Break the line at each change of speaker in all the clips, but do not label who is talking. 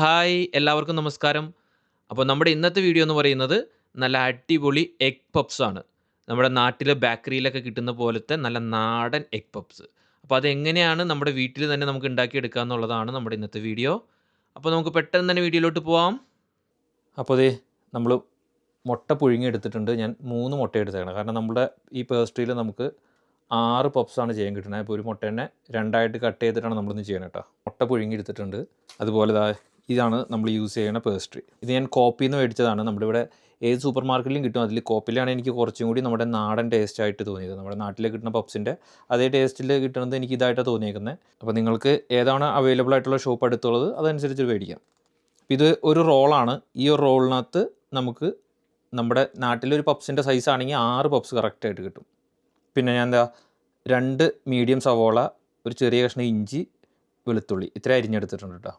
Hi എല്ലാവർക്കും നമസ്കാരം. അപ്പോൾ നമ്മുടെ ഇന്നത്തെ വീഡിയോ എന്ന് പറയുന്നത് നല്ല അടിപൊളി എഗ് പപ്സ് ആണ്. നമ്മുടെ നാട്ടിലെ ബേക്കറിയിലൊക്കെ കിട്ടുന്ന പോലത്തെ നല്ല നാടൻ എഗ് പപ്സ് അപ്പോൾ അതെങ്ങനെയാണ് നമ്മുടെ വീട്ടിൽ തന്നെ നമുക്ക് ഉണ്ടാക്കിയെടുക്കുക എന്നുള്ളതാണ് നമ്മുടെ ഇന്നത്തെ വീഡിയോ അപ്പോൾ നമുക്ക് പെട്ടെന്ന് തന്നെ വീഡിയോയിലോട്ട് പോവാം. അപ്പോൾ അതേ നമ്മൾ മുട്ട പുഴുങ്ങിയെടുത്തിട്ടുണ്ട്. ഞാൻ മൂന്ന് മുട്ട എടുത്തേക്കണം. കാരണം നമ്മുടെ ഈ പേസ്ട്രിയിൽ നമുക്ക് ആറ് പപ്സാണ് ചെയ്യാൻ കിട്ടുന്നത്. അപ്പോൾ ഒരു മുട്ട തന്നെ രണ്ടായിട്ട് കട്ട് ചെയ്തിട്ടാണ് നമ്മളിന്ന് ചെയ്യണം കേട്ടോ. മുട്ട പുഴുങ്ങി എടുത്തിട്ടുണ്ട് അതുപോലെ ഇതാണ് നമ്മൾ യൂസ് ചെയ്യുന്ന പേസ്ട്രി ഇത് ഞാൻ കോപ്പിയിൽ നിന്ന് മേടിച്ചതാണ്. നമ്മുടെ ഇവിടെ ഏത് സൂപ്പർ മാർക്കറ്റിലും കിട്ടും. അതിൽ കോപ്പിലാണ് എനിക്ക് കുറച്ചും കൂടി നമ്മുടെ നാടൻ ടേസ്റ്റ് ആയിട്ട് തോന്നിയത്. നമ്മുടെ നാട്ടിൽ കിട്ടുന്ന പപ്സിന്റെ അതേ ടേസ്റ്റിൽ കിട്ടുന്നത് എനിക്ക് ഇതായിട്ടാണ് തോന്നിയേക്കുന്നത് അപ്പോൾ നിങ്ങൾക്ക് ഏതാണ് അവൈലബിൾ ആയിട്ടുള്ള ഷോപ്പ് അടുത്തുള്ളത് അതനുസരിച്ച് മേടിക്കാം. ഇത് ഒരു റോളാണ് ഈ ഒരു റോളിനകത്ത് നമുക്ക് നമ്മുടെ നാട്ടിലൊരു പപ്സിന്റെ സൈസ് ആണെങ്കിൽ ആറ് പപ്സ് കറക്റ്റായിട്ട് കിട്ടും. പിന്നെ ഞാൻ എന്താ രണ്ട് മീഡിയം സവോള ഒരു ചെറിയ കഷ്ണം ഇഞ്ചി വെളുത്തുള്ളി. ഇത്ര അരിഞ്ഞെടുത്തിട്ടുണ്ട് കേട്ടോ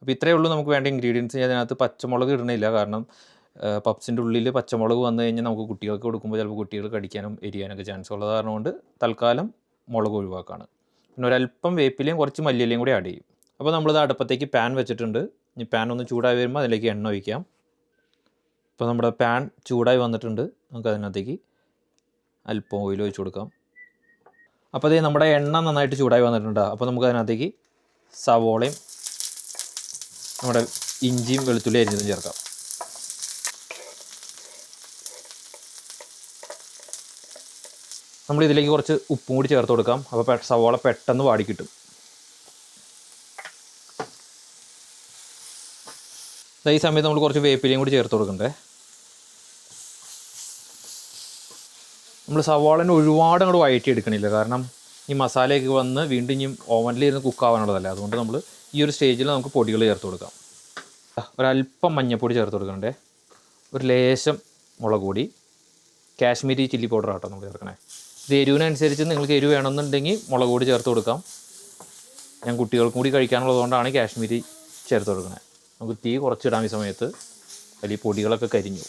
അപ്പോൾ ഇത്രയേ ഉള്ളൂ നമുക്ക് വേണ്ട ഇൻഗ്രീഡിയൻസ് അതിനകത്ത് പച്ചമുളക് ഇടണില്ല. കാരണം പപ്സിന്റെ ഉള്ളിൽ പച്ചമുളക് വന്നു കഴിഞ്ഞാൽ നമുക്ക് കുട്ടികൾക്ക് കൊടുക്കുമ്പോൾ ചിലപ്പോൾ കുട്ടികൾ കടിക്കാനും എരിയാനൊക്കെ ചാൻസ് ഉള്ളത് കാരണം കൊണ്ട് തൽക്കാലം മുളക് ഒഴിവാക്കാണ്. പിന്നെ ഒരല്പം വേപ്പിലയും കുറച്ച് മല്ലിയിലയും കൂടി ആഡ് ചെയ്യും. അപ്പോൾ നമ്മളിത് അടുപ്പത്തേക്ക് പാൻ വെച്ചിട്ടുണ്ട്. ഇനി പാൻ ഒന്ന് ചൂടായി വരുമ്പോൾ അതിലേക്ക് എണ്ണ ഒഴിക്കാം. ഇപ്പോൾ നമ്മുടെ പാൻ ചൂടായി വന്നിട്ടുണ്ട്. നമുക്ക് അതിനകത്തേക്ക് അല്പം ഓയിൽ ഒഴിച്ച് കൊടുക്കാം. അപ്പോൾ അതേ നമ്മുടെ എണ്ണ നന്നായിട്ട് ചൂടായി വന്നിട്ടുണ്ട്. അപ്പോൾ നമുക്ക് അതിനകത്തേക്ക് സവോളയും നമ്മുടെ ഇഞ്ചിയും വെളുത്തുള്ളി അരിഞ്ഞതും ചേർക്കാം. നമ്മൾ ഇതിലേക്ക് കുറച്ച് ഉപ്പും കൂടി ചേർത്ത് കൊടുക്കാം. അപ്പോൾ സവോള പെട്ടെന്ന് വാടി കിട്ടും. ഈ സമയത്ത് നമ്മൾ കുറച്ച് വേപ്പിലയും കൂടി ചേർത്ത് കൊടുക്കണ്ടേ. നമ്മൾ സവാളനെ ഒരുപാട് അങ്ങോട്ട് വഴറ്റി എടുക്കണില്ല കാരണം ഈ മസാലയൊക്കെ വന്ന് വീണ്ടും ഇനി ഓവനിൽ ഇരുന്ന് കുക്ക് ആവാനുള്ളതല്ല. അതുകൊണ്ട് നമ്മൾ ഈ ഒരു സ്റ്റേജിൽ നമുക്ക് പൊടികൾ ചേർത്ത് കൊടുക്കാം. ഒരല്പം മഞ്ഞൾപ്പൊടി ചേർത്ത് കൊടുക്കണ്ടേ ഒരു ലേശം മുളക് പൊടി കാശ്മീരി ചില്ലി പൗഡർ ആട്ടോ നമ്മൾ ചേർക്കണേ. ഇത് എരിവിനനുസരിച്ച് നിങ്ങൾക്ക് എരിവ് വേണമെന്നുണ്ടെങ്കിൽ മുളക് പൊടി ചേർത്ത് കൊടുക്കാം. ഞാൻ കുട്ടികൾക്കും കൂടി കഴിക്കാനുള്ളതുകൊണ്ടാണ് കാശ്മീരി ചേർത്ത് കൊടുക്കുന്നത് നമുക്ക് തീ കുറച്ചിടാൻ ഈ സമയത്ത് അതിൽ പൊടികളൊക്കെ കരിഞ്ഞു.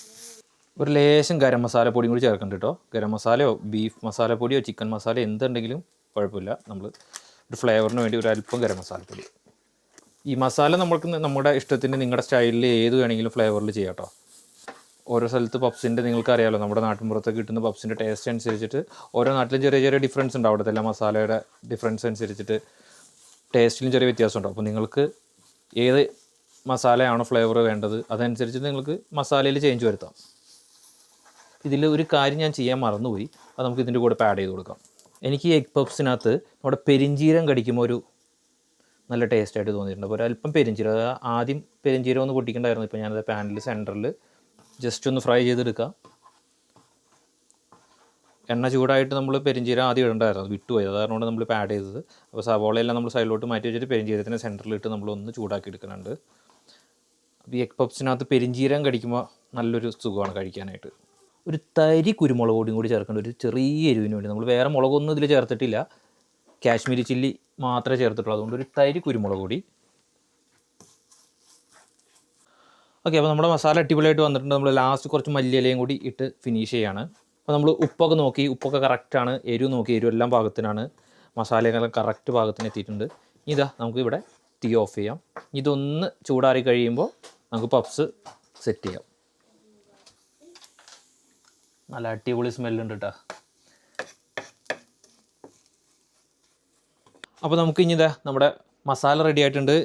ഒരു ലേശം ഗരം മസാല പൊടിയും കൂടി ചേർക്കണ്ട കേട്ടോ ഗരം മസാലയോ ബീഫ് മസാല പൊടിയോ ചിക്കൻ മസാല എന്തുണ്ടെങ്കിലും കുഴപ്പമില്ല. നമ്മൾ ഒരു ഫ്ലേവറിന് വേണ്ടി ഒരു അല്പം ഗരം മസാലപ്പൊടി ഈ മസാല നമ്മൾക്ക് നമ്മുടെ ഇഷ്ടത്തിന് നിങ്ങളുടെ സ്റ്റൈലിൽ ഏത് വേണമെങ്കിലും ഫ്ലേവറിൽ ചെയ്യാം കേട്ടോ ഓരോ സ്ഥലത്ത് പപ്സിന്റെ നിങ്ങൾക്ക് അറിയാമല്ലോ നമ്മുടെ നാട്ടിൻപുറത്ത് കിട്ടുന്ന പപ്സിന്റെ ടേസ്റ്റ് അനുസരിച്ചിട്ട് ഓരോ നാട്ടിലും ചെറിയ ചെറിയ ഡിഫറൻസ് ഉണ്ട്. അവിടുത്തെ എല്ലാ മസാലയുടെ ഡിഫറൻസ് അനുസരിച്ചിട്ട് ടേസ്റ്റിലും ചെറിയ വ്യത്യാസമുണ്ട് അപ്പോൾ നിങ്ങൾക്ക് ഏത് മസാലയാണോ ഫ്ലേവർ വേണ്ടത് അതനുസരിച്ച് നിങ്ങൾക്ക് മസാലയിൽ ചേഞ്ച് വരുത്താം. ഇതിൽ ഒരു കാര്യം ഞാൻ ചെയ്യാൻ മറന്നുപോയി. അത് നമുക്ക് ഇതിന്റെ കൂടെ ആഡ് ചെയ്ത് കൊടുക്കാം. എനിക്ക് എഗ് പപ്സിനകത്ത് നമ്മുടെ പെരിഞ്ചീരം കടിക്കുമ്പോൾ ഒരു നല്ല ടേസ്റ്റ് ആയിട്ട് തോന്നിയിട്ടുണ്ട്. അപ്പോൾ ഒരല്പം പെരിഞ്ചീരം ആദ്യം പെരിഞ്ചീരം ഒന്ന് പൊട്ടിക്കണ്ടായിരുന്നു. ഇപ്പോൾ ഞാനത് പാനിൽ സെന്ററിൽ ജസ്റ്റ് ഒന്ന് ഫ്രൈ ചെയ്തെടുക്കുക എണ്ണ ചൂടായിട്ട് നമ്മൾ പെരിഞ്ചീരം ആദ്യം ഇടണ്ടായിരുന്നു. അത് വിട്ടുപോയി. അത് കാരണം നമ്മൾ ഇപ്പോൾ ആഡ് ചെയ്തത്. അപ്പോൾ സവോളയെല്ലാം നമ്മൾ സൈഡിലോട്ട് മാറ്റി വെച്ചിട്ട് പെരിഞ്ചീരത്തിന്റെ സെന്ററിലിട്ട് നമ്മൾ ഒന്ന് ചൂടാക്കി എടുക്കുന്നുണ്ട് അപ്പോൾ ഈ എഗ് പപ്സിനകത്ത് പെരിഞ്ചീരം കടിക്കുമ്പോൾ നല്ലൊരു സുഖമാണ് കഴിക്കാനായിട്ട്. ഒരു തരി കുരുമുളക് പൊടിയും കൂടി ചേർക്കേണ്ട ഒരു ചെറിയ എരിവിന് വേണ്ടി നമ്മൾ വേറെ മുളകൊന്നും ഇതിൽ ചേർത്തിട്ടില്ല. കാശ്മീരി ചില്ലി മാത്രമേ ചേർത്തിട്ടുള്ളൂ. അതുകൊണ്ട് ഒരു തൈര് കുരുമുളക് കൂടി ഓക്കെ അപ്പോൾ നമ്മുടെ മസാല അടിപൊളിയായിട്ട് വന്നിട്ടുണ്ട്. നമ്മൾ ലാസ്റ്റ് കുറച്ച് മല്ലിയിലയും കൂടി ഇട്ട് ഫിനിഷ് ചെയ്യാണ്. അപ്പോൾ നമ്മൾ ഉപ്പൊക്കെ നോക്കി. ഉപ്പൊക്കെ കറക്റ്റാണ് എരിവ് നോക്കി. എരിവ് എല്ലാം ഭാഗത്തിനാണ് മസാലയൊക്കെ കറക്റ്റ് ഭാഗത്തിന് എത്തിയിട്ടുണ്ട്. ഇതാ നമുക്ക് ഇവിടെ തീ ഓഫ് ചെയ്യാം. ഇതൊന്ന് ചൂടാറി കഴിയുമ്പോൾ നമുക്ക് പപ്സ് സെറ്റ് ചെയ്യാം. നല്ല അടിപൊളി സ്മെല്ലുണ്ട് കേട്ടോ അപ്പോൾ നമുക്ക് ഇനി ഇതാ നമ്മുടെ മസാല റെഡി ആയിട്ടുണ്ട്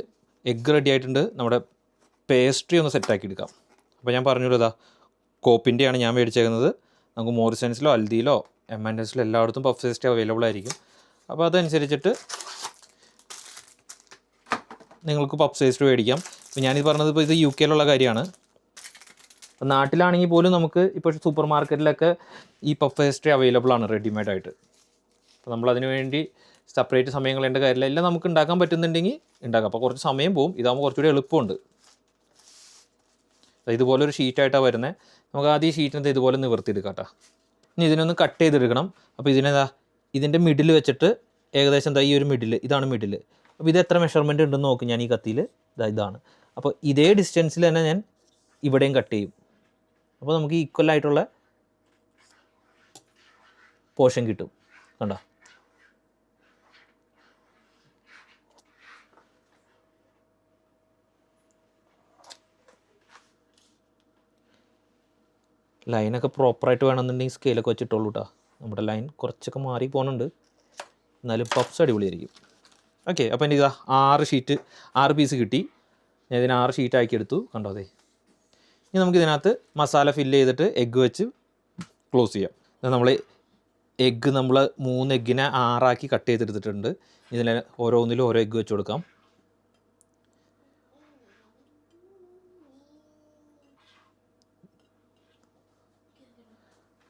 എഗ്ഗ് റെഡി ആയിട്ടുണ്ട്. നമ്മുടെ പേസ്ട്രി ഒന്ന് സെറ്റാക്കി എടുക്കാം. അപ്പോൾ ഞാൻ പറഞ്ഞല്ലോ ഇതാ കോപ്പിന്റെയാണ് ഞാൻ മേടിച്ചേക്കുന്നത്. നമുക്ക് മോറിസൻസിലോ അൽദിയിലോ എം ആൻഡ് എസിലോ എല്ലായിടത്തും പഫ് പേസ്ട്രി അവൈലബിൾ ആയിരിക്കും. അപ്പോൾ അതനുസരിച്ചിട്ട് നിങ്ങൾക്ക് പഫ് പേസ്ട്രി മേടിക്കാം. ഇപ്പോൾ ഞാനിത് പറഞ്ഞത് ഇപ്പോൾ ഇത് യു കെയിലുള്ള കാര്യമാണ്. അപ്പോൾ നാട്ടിലാണെങ്കിൽ പോലും നമുക്ക് ഇപ്പോൾ സൂപ്പർ മാർക്കറ്റിലൊക്കെ ഈ പഫ് പേസ്ട്രി അവൈലബിൾ ആണ് റെഡിമെയ്ഡായിട്ട് അപ്പോൾ നമ്മളതിനു വേണ്ടി സെപ്പറേറ്റ് സമയങ്ങൾ എന്റെ കാര്യമില്ല എല്ലാം നമുക്ക് ഉണ്ടാക്കാൻ പറ്റുന്നുണ്ടെങ്കിൽ ഉണ്ടാക്കാം. അപ്പോൾ കുറച്ച് സമയം പോവും. ഇതാകുമ്പോൾ കുറച്ചുകൂടി എളുപ്പമുണ്ട്. ഇതുപോലെ ഒരു ഷീറ്റായിട്ടാണ് വരുന്നത്. നമുക്ക് ആദ്യം ഷീറ്റിനകത്ത് ഇതുപോലെ നിവർത്തിയെടുക്കാം കേട്ടോ. ഇനി ഇതിനൊന്ന് കട്ട് ചെയ്തെടുക്കണം. അപ്പോൾ ഇതിനെന്താ ഇതിന്റെ മിഡിൽ വെച്ചിട്ട് ഏകദേശം എന്താ ഈ ഒരു മിഡിൽ ഇതാണ് മിഡിൽ അപ്പോൾ ഇത് എത്ര മെഷർമെന്റ് ഉണ്ടെന്ന് നോക്കും ഞാൻ ഈ കത്തിയിൽ. ഇതാ ഇതാണ്. അപ്പോൾ ഇതേ ഡിസ്റ്റൻസിൽ തന്നെ ഞാൻ ഇവിടെയും കട്ട് ചെയ്യും. അപ്പോൾ നമുക്ക് ഈക്വൽ ആയിട്ടുള്ള പോർഷൻ കിട്ടും. കണ്ടോ? ലൈനൊക്കെ പ്രോപ്പറായിട്ട് വേണമെന്നുണ്ടെങ്കിൽ സ്കെയിലൊക്കെ വെച്ചിട്ടുള്ളൂ കേട്ടോ നമ്മുടെ ലൈൻ കുറച്ചൊക്കെ മാറി പോകുന്നുണ്ട് എന്നാലും പപ്സ് അടിപൊളിയായിരിക്കും. ഓക്കെ അപ്പോൾ എന്റെ ഇതാ ആറ് ഷീറ്റ് ആറ് പീസ് കിട്ടി. ഞാൻ ഇതിന് ആറ് ഷീറ്റ് ആക്കി എടുത്തു. കണ്ടോ അതെ? ഇനി നമുക്ക് ഇതിനകത്ത് മസാല ഫില്ല് ചെയ്തിട്ട് എഗ്ഗ് വെച്ച് ക്ലോസ് ചെയ്യാം. നമ്മൾ എഗ്ഗ് നമ്മൾ മൂന്ന് എഗ്ഗിനെ ആറാക്കി കട്ട് ചെയ്തെടുത്തിട്ടുണ്ട് ഇതിന് ഓരോന്നിലും ഓരോ എഗ്ഗ് വെച്ച് കൊടുക്കാം.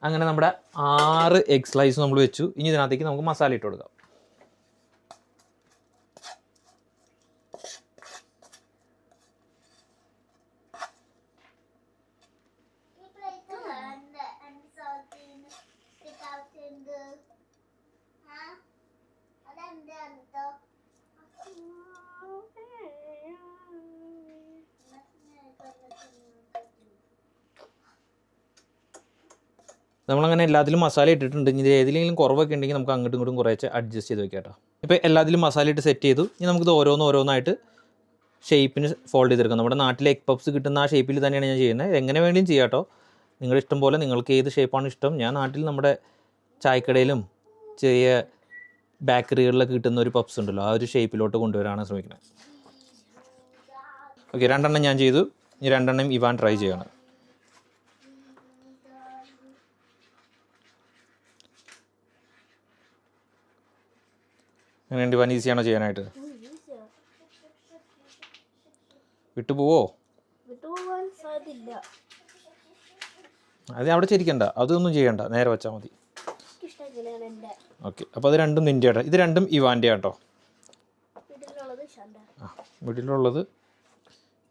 അങ്ങനെ നമ്മുടെ ആറ് എഗ് സ്ലൈസ് നമ്മൾ വെച്ചു. ഇനി ഇതിനകത്തേക്ക് നമുക്ക് മസാല ഇട്ട് കൊടുക്കാം
ഈ പ്ലേറ്റ് വേണ്ട എന്റെ സൗത്തിന് സൗത്തിന് ആ അതെന്റെ കേട്ടോ
നമ്മളങ്ങനെ എല്ലാത്തിലും മസാല ഇട്ടിട്ടുണ്ട്. ഇനി ഏതിലെങ്കിലും കുറവൊക്കെ ഉണ്ടെങ്കിൽ നമുക്ക് അങ്ങോട്ടും ഇങ്ങോട്ടും കുറേശ്ശെ അഡ്ജസ്റ്റ് ചെയ്ത് വെക്കാം കേട്ടോ ഇപ്പോൾ എല്ലാത്തിലും മസാല ഇട്ട് സെറ്റ് ചെയ്തു. ഇനി നമുക്കിത് ഓരോന്ന് ഓരോന്നായിട്ട് ഷേപ്പിന് ഫോൾഡ് ചെയ്തെടുക്കാം. നമ്മുടെ നാട്ടിലെ എഗ് പപ്സ് കിട്ടുന്ന ആ ഷേപ്പിൽ തന്നെയാണ് ഞാൻ ചെയ്യുന്നത്. എങ്ങനെ വേണ്ടിയും ചെയ്യാം കേട്ടോ നിങ്ങളുടെ ഇഷ്ടം പോലെ നിങ്ങൾക്ക് ഏത് ഷേപ്പാണ് ഇഷ്ടം. ഞാൻ നാട്ടിൽ നമ്മുടെ ചായക്കടയിലും ചെറിയ ബേക്കറികളിലൊക്കെ കിട്ടുന്ന ഒരു പപ്സ് ഉണ്ടല്ലോ ആ ഒരു ഷേപ്പിലോട്ട് കൊണ്ടുവരാനാണ് ശ്രമിക്കുന്നത്. ഓക്കെ രണ്ടെണ്ണം ഞാൻ ചെയ്തു. ഇനി രണ്ടെണ്ണം ഇവാൻ ട്രൈ ചെയ്യണം. എങ്ങനെയുണ്ട് വൻ ഈസിയാണോ ചെയ്യാനായിട്ട്?
വിട്ടുപോവോ?
അത് അവിടെ ചിരിക്കണ്ട അതൊന്നും ചെയ്യണ്ട. നേരെ വെച്ചാൽ മതി. ഓക്കെ. അപ്പോൾ അത് രണ്ടും നിന്റെ ഇത് രണ്ടും
ഇവാന്റെ ഷണ്ട
ആ വീട്ടിലുള്ളത്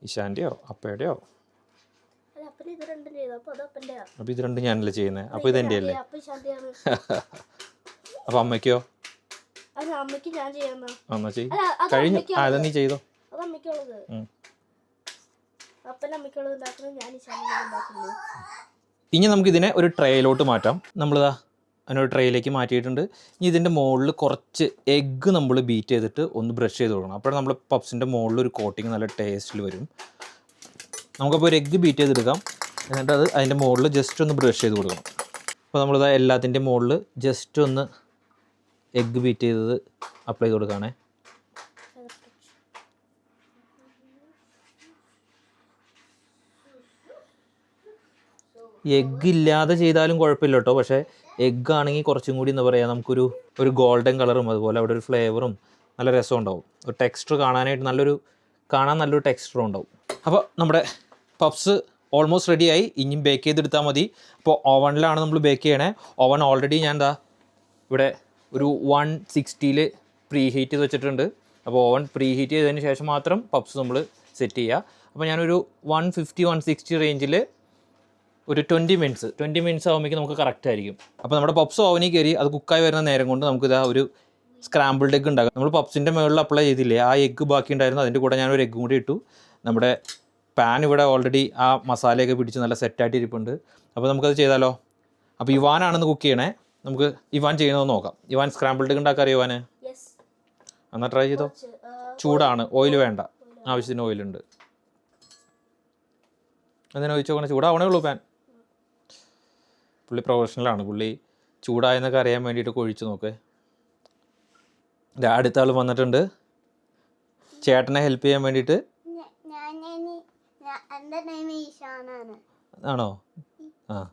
ഇശാന്റെയോ അപ്പയുടെയോ?
അപ്പോൾ
ഇത് രണ്ടും ഞാനല്ലേ ചെയ്യുന്നത് അപ്പോൾ ഇത് എന്റെ അല്ലേ? അപ്പോൾ അമ്മയ്ക്കോ?
അമ്മയ്ക്ക് ഞാൻ ചെയ്യാന്നാ.
എന്നാ ചെയ് കഴിഞ്ഞു. ആ അത് നീ ചെയ്തോ?
അത് അമ്മയ്ക്കുള്ളത്.
ഉം.
അപ്പൻ അമ്മയ്ക്കുള്ളത് ഉണ്ടാക്കുന്നത് ഞാൻ ഈ ഉണ്ടാക്കുന്നു.
ഇനി നമുക്കിതിനെ ഒരു ട്രേയിലോട്ട് മാറ്റാം. നമ്മളിതാ അതിനൊരു ട്രേയിലേക്ക് മാറ്റിയിട്ടുണ്ട്. ഇനി ഇതിന്റെ മുകളിൽ കുറച്ച് എഗ്ഗ് നമ്മൾ ബീറ്റ് ചെയ്തിട്ട് ഒന്ന് ബ്രഷ് ചെയ്ത് കൊടുക്കണം. അപ്പോൾ നമ്മൾ പപ്സിന്റെ മുകളിൽ ഒരു കോട്ടിങ് നല്ല ടേസ്റ്റിൽ വരും. നമുക്കപ്പോൾ ഒരു എഗ്ഗ് ബീറ്റ് ചെയ്തെടുക്കാം. എന്നിട്ട് അത് അതിന്റെ മുകളിൽ ജസ്റ്റ് ഒന്ന് ബ്രഷ് ചെയ്ത് കൊടുക്കണം. അപ്പോൾ നമ്മളിതാ എല്ലാത്തിന്റെ മുകളിൽ ജസ്റ്റ് ഒന്ന് എഗ്ഗ് ബീറ്റ് ചെയ്തത് അപ്ലൈ ചെയ്ത് കൊടുക്കുകയാണേ. എഗ്ഗ് ഇല്ലാതെ ചെയ്താലും കുഴപ്പമില്ല കേട്ടോ പക്ഷേ എഗ്ഗ് ആണെങ്കിൽ കുറച്ചും കൂടി എന്താ പറയുക നമുക്കൊരു ഒരു ഗോൾഡൻ കളറും അതുപോലെ അവിടെ ഒരു ഫ്ലേവറും നല്ല രസം ഉണ്ടാവും. ഒരു ടെക്സ്ചർ കാണാനായിട്ട് നല്ലൊരു കാണാൻ നല്ലൊരു ടെക്സ്ചറും ഉണ്ടാവും. അപ്പോൾ നമ്മുടെ പപ്സ് ഓൾമോസ്റ്റ് റെഡിയായി ഇനിയും ബേക്ക് ചെയ്തെടുത്താൽ മതി. അപ്പോൾ ഓവനിലാണ് നമ്മൾ ബേക്ക് ചെയ്യണേ. ഓവൻ ഓൾറെഡി ഞാൻ എന്താ ഇവിടെ ഒരു വൺ സിക്സ്റ്റിയിൽ പ്രീ ഹീറ്റ് ചെയ്ത് വെച്ചിട്ടുണ്ട്. അപ്പോൾ ഓവൻ പ്രീ ഹീറ്റ് ചെയ്തതിന് ശേഷം മാത്രം പപ്സ് നമ്മൾ സെറ്റ് ചെയ്യുക. അപ്പോൾ ഞാനൊരു വൺ ഫിഫ്റ്റി വൺ സിക്സ്റ്റി റേഞ്ചിൽ ഒരു ട്വന്റി മിനിറ്റ്സ് ട്വന്റി മിനിറ്റ്സ് ആകുമ്പോഴേക്കും നമുക്ക് കറക്റ്റ് ആയിരിക്കും. അപ്പോൾ നമ്മുടെ പപ്സ് ഓവനിൽ കയറി അത് കുക്കായി വരുന്ന നേരം കൊണ്ട് നമുക്ക് ഇതാ ഒരു സ്ക്രാമ്പിൾഡ് എഗ് ഉണ്ടാക്കാം. നമ്മൾ പപ്സിന്റെ മുകളിൽ അപ്ലൈ ചെയ്തില്ലേ ആ എഗ്ഗ് ബാക്കി ഉണ്ടായിരുന്നു അതിന്റെ കൂടെ ഞാനൊരു എഗ്ഗും കൂടി ഇട്ടു. നമ്മുടെ പാൻ ഇവിടെ ഓൾറെഡി ആ മസാലയൊക്കെ പിടിച്ച് നല്ല സെറ്റായിട്ട് ഇരിപ്പുണ്ട്. അപ്പോൾ നമുക്കത് ചെയ്താലോ? അപ്പോൾ ഇവാനാണെന്ന് കുക്ക് ചെയ്യണേ. നമുക്ക് ഇവാൻ ചെയ്യുന്നത് നോക്കാം. ഇവാൻ സ്ക്രാമ്പിൾഡ് ഉണ്ടാക്കാൻ അറിയോ ഇവാന്?
യെസ്
എന്നാൽ ട്രൈ ചെയ്തോ? ചൂടാണ്. ഓയിൽ വേണ്ട. ആവശ്യത്തിന് ഓയിലുണ്ട് അതിനെ ഒഴിച്ച് നോക്കണേ. ചൂടാവണേ ഉള്ളൂ പാൻ പുള്ളി പ്രൊഫഷണലാണ് പുള്ളി ചൂടായെന്നൊക്കെ അറിയാൻ വേണ്ടിയിട്ട് കൊഴിച്ച് നോക്ക്. അടുത്ത ആൾ വന്നിട്ടുണ്ട്. ചേട്ടനെ ഹെൽപ്പ് ചെയ്യാൻ വേണ്ടിയിട്ട്. ആണോ? ആ.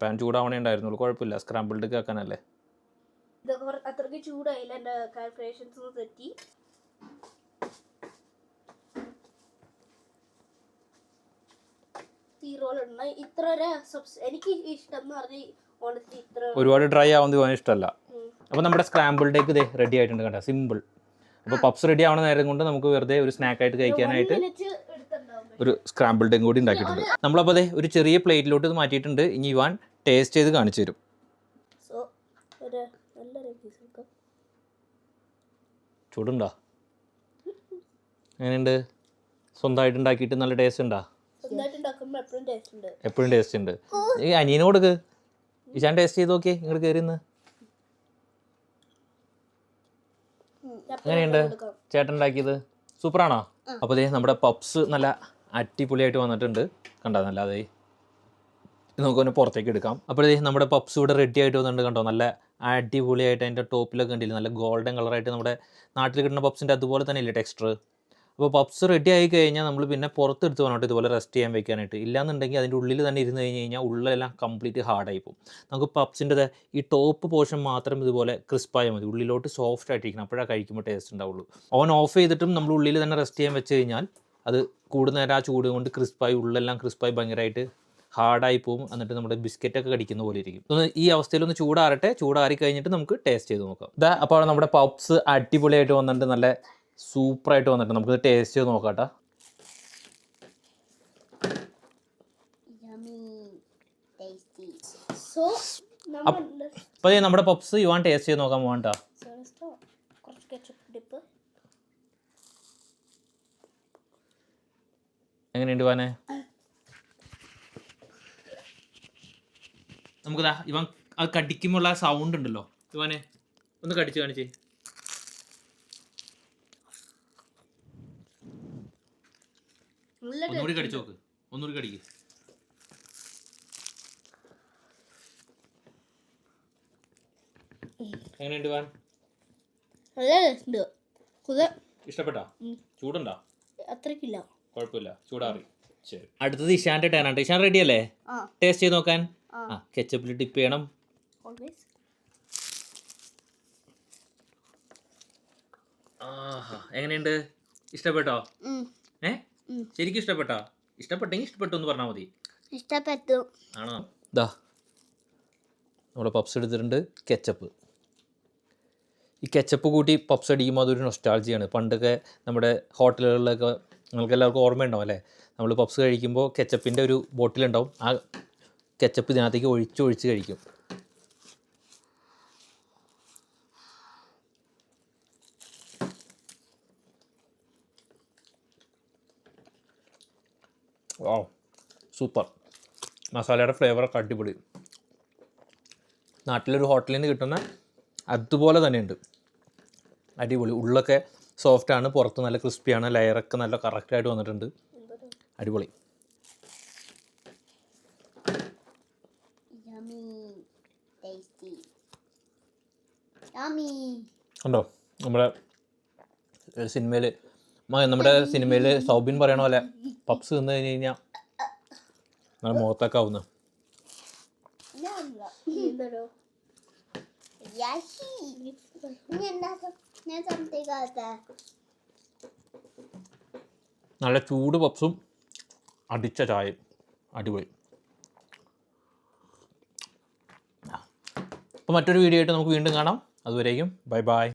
പാൻ ചൂടാവണേ ഉണ്ടായിരുന്നുള്ളൂ. കുഴപ്പമില്ല. സ്ക്രാമ്പിൾഡ് കേൾക്കാനല്ലേ
അത്രയ്ക്ക് ചൂടായില്ല. എന്റെ കാൽക്കുലേഷൻസ് ഒന്ന് തെറ്റി. ഇത്ര എനിക്ക് ഇഷ്ടം എന്ന് പറഞ്ഞാൽ ഓണസ്ലി ഇത്ര
ഒരുപാട് ഡ്രൈ ആവുന്നത് പോകാൻ ഇഷ്ടമല്ല. അപ്പോൾ നമ്മുടെ സ്ക്രാമ്പിൾഡ് എഗ് ഇതേ റെഡി ആയിട്ടുണ്ട് കേട്ടോ സിമ്പിൾ അപ്പോൾ പപ്സ് റെഡി ആവുന്ന നേരം കൊണ്ട് നമുക്ക് വെറുതെ ഒരു സ്നാക്ക്
ആയിട്ട് കഴിക്കാനായിട്ട്
ഒരു സ്ക്രാമ്പിൾഡും കൂടി ഉണ്ടാക്കിയിട്ടുണ്ട്. നമ്മളപ്പോൾ അതെ ഒരു ചെറിയ പ്ലേറ്റിലോട്ട് ഇത് മാറ്റിയിട്ടുണ്ട്. ഇനി ഇവാൻ ടേസ്റ്റ് ചെയ്ത് കാണിച്ചു തരും. ചൂടുണ്ടോ? എങ്ങനെയുണ്ട്? സ്വന്തമായിട്ട് ഉണ്ടാക്കിയിട്ട് നല്ല ടേസ്റ്റ് ഉണ്ടോ?
എപ്പോഴും ടേസ്റ്റ് ഉണ്ട്.
ഈ അനിയന് കൊടുക്ക്. ഇശാൻ ടേസ്റ്റ് ചെയ്ത് നോക്കിയേ ഇങ്ങോട്ട് കയറി നിന്ന്. എങ്ങനെയുണ്ട്? ചേട്ടൻ ഉണ്ടാക്കിയത്? സൂപ്പറാണോ? അപ്പോൾ നമ്മുടെ പപ്സ് നല്ല അടിപൊളിയായിട്ട് വന്നിട്ടുണ്ട്. കണ്ടോ നല്ല അതെ. നമുക്കൊന്ന് പുറത്തേക്ക് എടുക്കാം. അപ്പോൾ ദേ നമ്മുടെ പപ്സ് ഇവിടെ റെഡി ആയിട്ട് വന്നിട്ടുണ്ട് കണ്ടോ നല്ല അടിപൊളിയായിട്ട് അതിന്റെ ടോപ്പിലൊക്കെ ഉണ്ടല്ലോ നല്ല ഗോൾഡൻ കളറായിട്ട് നമ്മുടെ നാട്ടിൽ കിട്ടുന്ന പപ്സിന്റെ അതുപോലെ തന്നെ ഇല്ലേ ടെക്സ്ചർ അപ്പോൾ പപ്സ് റെഡി ആയി കഴിഞ്ഞാൽ നമ്മൾ പിന്നെ പുറത്തെടുത്ത് വേണം ഇതുപോലെ റെസ്റ്റ് ചെയ്യാൻ വെക്കാനായിട്ട്. ഇല്ലാന്നുണ്ടെങ്കിൽ അതിന്റെ ഉള്ളിൽ തന്നെ ഇരുന്ന് കഴിഞ്ഞ് കഴിഞ്ഞാൽ ഉള്ളിലെല്ലാം കംപ്ലീറ്റ് ഹാർഡായി പോകും. നമുക്ക് പപ്സിന്റെ ഈ ടോപ്പ് പോർഷൻ മാത്രം ഇതുപോലെ ക്രിസ്പായാൽ മതി. ഉള്ളിലോട്ട് സോഫ്റ്റ് ആയിട്ടിരിക്കണം. അപ്പോഴാണ് കഴിക്കുമ്പോൾ ടേസ്റ്റ് ഉണ്ടാവുള്ളൂ. ഓൺ ഓഫ് ചെയ്തിട്ടും നമ്മൾ ഉള്ളിൽ തന്നെ റെസ്റ്റ് ചെയ്യാൻ വെച്ച് കഴിഞ്ഞാൽ അത് കൂടുതൽ നേരം ആ ചൂട് കൊണ്ട് ക്രിസ്പായി ഉള്ളെല്ലാം ക്രിസ്പായി ഭയങ്കരമായിട്ട് ഹാർഡായി പോകും എന്നിട്ട് നമ്മുടെ ബിസ്ക്കറ്റൊക്കെ കടിക്കുന്ന പോലെ ഇരിക്കും. ഒന്ന് ഈ അവസ്ഥയിൽ ഒന്ന് ചൂടാറട്ടെ. ചൂടാറി കഴിഞ്ഞിട്ട് നമുക്ക് ടേസ്റ്റ് ചെയ്ത് നോക്കാം. ഇതാ അപ്പോൾ നമ്മുടെ പപ്സ് അടിപൊളിയായിട്ട് വന്നിട്ട് നല്ല സൂപ്പറായിട്ട് വന്നിട്ട് നമുക്ക് ടേസ്റ്റ് ചെയ്ത് നോക്കാം കേട്ടോ. അപ്പോൾ നമ്മുടെ പപ്സ് യുവാൻ ടേസ്റ്റ് ചെയ്ത് നോക്കാൻ പോകണ്ട എങ്ങനെയുണ്ട് വാനെ? നമുക്കിതാ ഇവൻ അത് കടിക്കുമ്പോൾ ആ സൗണ്ട് ഉണ്ടല്ലോ. ഇവാനെ ഒന്ന് കടിച്ചു കാണിച്ചേ. ഒന്നുകൂടി കടിച്ചു നോക്ക് ഒന്നുകൂടി കടിക്ക്. എങ്ങനെയുണ്ട്
വാൻ?
ഇഷ്ടപ്പെട്ടാ. ചൂടുണ്ടോ?
അത്രയ്ക്കില്ല.
കുഴപ്പമില്ല. ചൂടാറി. ശരി. അടുത്തത് ഇഷാന്റെ ആണ്. ഇഷാൻ റെഡി അല്ലേ?
ആ.
ടേസ്റ്റ് ചെയ്ത് നോക്കാൻ.
ആ.
കെച്ചപ്പിൽ ഡിപ്പ് ചെയ്യണം. എങ്ങനെയുണ്ട്? ഇഷ്ടപ്പെട്ടോ? ഏ. ശരിക്കും ഇഷ്ടപ്പെട്ടോ? ഇഷ്ടപ്പെട്ടെങ്കിൽ ഇഷ്ടപ്പെട്ടു എന്ന് പറഞ്ഞാൽ മതി.
ഇഷ്ടപ്പെട്ടു.
ആണോ? ദാ. നമ്മുടെ പപ്സ് എടുത്തിട്ടുണ്ട് കെച്ചപ്പ് ഈ കെച്ചപ്പ് കൂട്ടി പപ്സ് അടിക്കുമ്പോൾ അതൊരു നൊസ്റ്റാൾജിയാണ് പണ്ടൊക്കെ നമ്മുടെ ഹോട്ടലുകളിലൊക്കെ നിങ്ങൾക്ക് എല്ലാവർക്കും ഓർമ്മയുണ്ടാവും അല്ലേ? നമ്മൾ പപ്സ് കഴിക്കുമ്പോൾ കെച്ചപ്പിന്റെ ഒരു ബോട്ടിലുണ്ടാവും. ആ കെച്ചപ്പ് ഇതിനകത്തേക്ക് ഒഴിച്ച് ഒഴിച്ച് കഴിക്കും. സൂപ്പർ. മസാലയുടെ ഫ്ലേവറൊക്കെ അടിപൊളി. നാട്ടിലൊരു ഹോട്ടലിൽ നിന്ന് കിട്ടുന്ന അതുപോലെ തന്നെയുണ്ട്. അടിപൊളി. ഉള്ളൊക്കെ സോഫ്റ്റാണ് പുറത്ത് നല്ല ക്രിസ്പിയാണ് ലെയറൊക്കെ നല്ല കറക്റ്റായിട്ട് വന്നിട്ടുണ്ട്. അടിപൊളി. ഉണ്ടോ നമ്മുടെ സിനിമയിൽ നമ്മുടെ സിനിമയിൽ സൗബിൻ പറയണ പോലെ പപ്സ് തിന്നു കഴിഞ്ഞു കഴിഞ്ഞാൽ നമ്മുടെ മുഖത്തൊക്കെ ആവുന്നു.
ഞാൻ സംതിങ്ങാത്ത
നല്ല ചൂട് പപ്സും അടിച്ച ചായയും. അടിപൊളി. അപ്പോൾ മറ്റൊരു വീഡിയോ ആയിട്ട് നമുക്ക് വീണ്ടും കാണാം. അതുവരേക്കും. Bye bye.